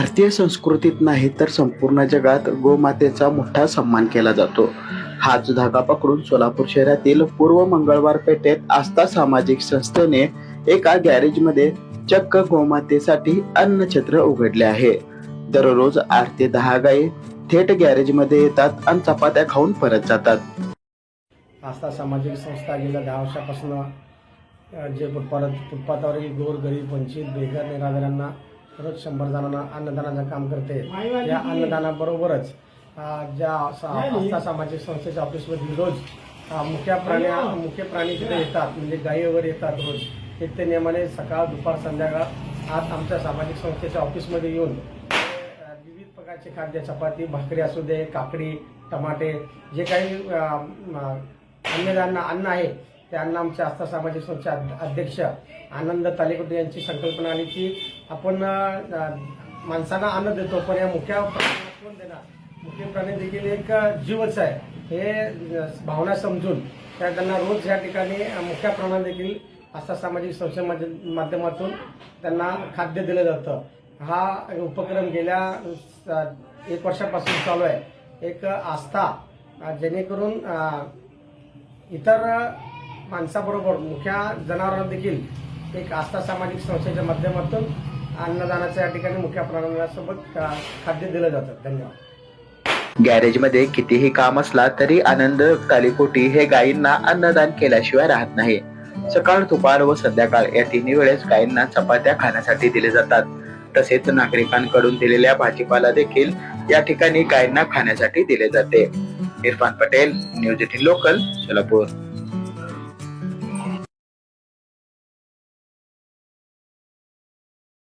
भारतीय संस्कृतीत नाही तर संपूर्ण जगात गोमातेचा मोठा सन्मान केला जातो. हाच धागा पकडून सोलापूर शहरातील पूर्व मंगळवार पेठेत आस्था सामाजिक संस्थेने एका गॅरेजमध्ये चक्क गोमातेसाठी अन्नछत्र उघडले आहे. दररोज आठ ते दहा गायी थेट गॅरेजमध्ये येतात आणि चपात्या खाऊन परत जातात. आस्था सामाजिक संस्था गेल्या दहा वर्षापासून जे परत फुटपाथावरील गोर गरीब वंचित बेघर निराधारांना रोज शंभर जणांना अन्नदानाचं काम करते. या अन्नदानाबरोबरच ज्या आस्था सामाजिक संस्थेच्या ऑफिसमधील रोज मुख्य प्राण्या मुख्य प्राणी तिथे येतात. म्हणजे गायी वगैरे येतात रोज. ते ते नियमाने सकाळ दुपार संध्याकाळ आज आमच्या सामाजिक संस्थेच्या ऑफिसमध्ये येऊन विविध प्रकारचे खाद्य चपाती भाकरी असू दे काकडी टमाटे जे काही अन्नदान अन्न आहे त्यांना आमचे आमच्या आस्था सामाजिक संस्थेचे अध्यक्ष आनंद तालेकुटे यांची संकल्पना आली की आपण माणसांना अन्न देतो पण या मुख्या प्राण्यांना देणार मुख्य प्राणी देखील एक जीवच आहे. हे भावना समजून त्या त्यांना रोज या ठिकाणी मुख्या मुख्य देखील आस्था सामाजिक संस्थेमध्ये माध्यमातून त्यांना खाद्य दिलं जातं. हा उपक्रम गेल्या एक वर्षापासून चालू आहे. एक आस्था जेणेकरून इतर माणसाबरोबर मुख्य जनावरांना देखील एक आस्था सामाजिक संस्थेच्या माध्यमातून अन्नदानाच्या या ठिकाणी मुख्या प्रमाणासोबत खाद्य दिलं जातं. धन्यवाद. गॅरेजमध्ये कितीही काम असला तरी आनंद कालीकोटी हे गायींना अन्नदान केल्याशिवाय राहत नाही. सकाळ दुपार व संध्याकाळ या तिन्ही वेळेस गायींना चपात्या खाण्यासाठी दिले जातात. तसेच नागरिकांकडून दिलेल्या भाजीपाला देखील या ठिकाणी गायींना खाण्यासाठी दिले जाते. Irfan Patel news eighteen local Solapur.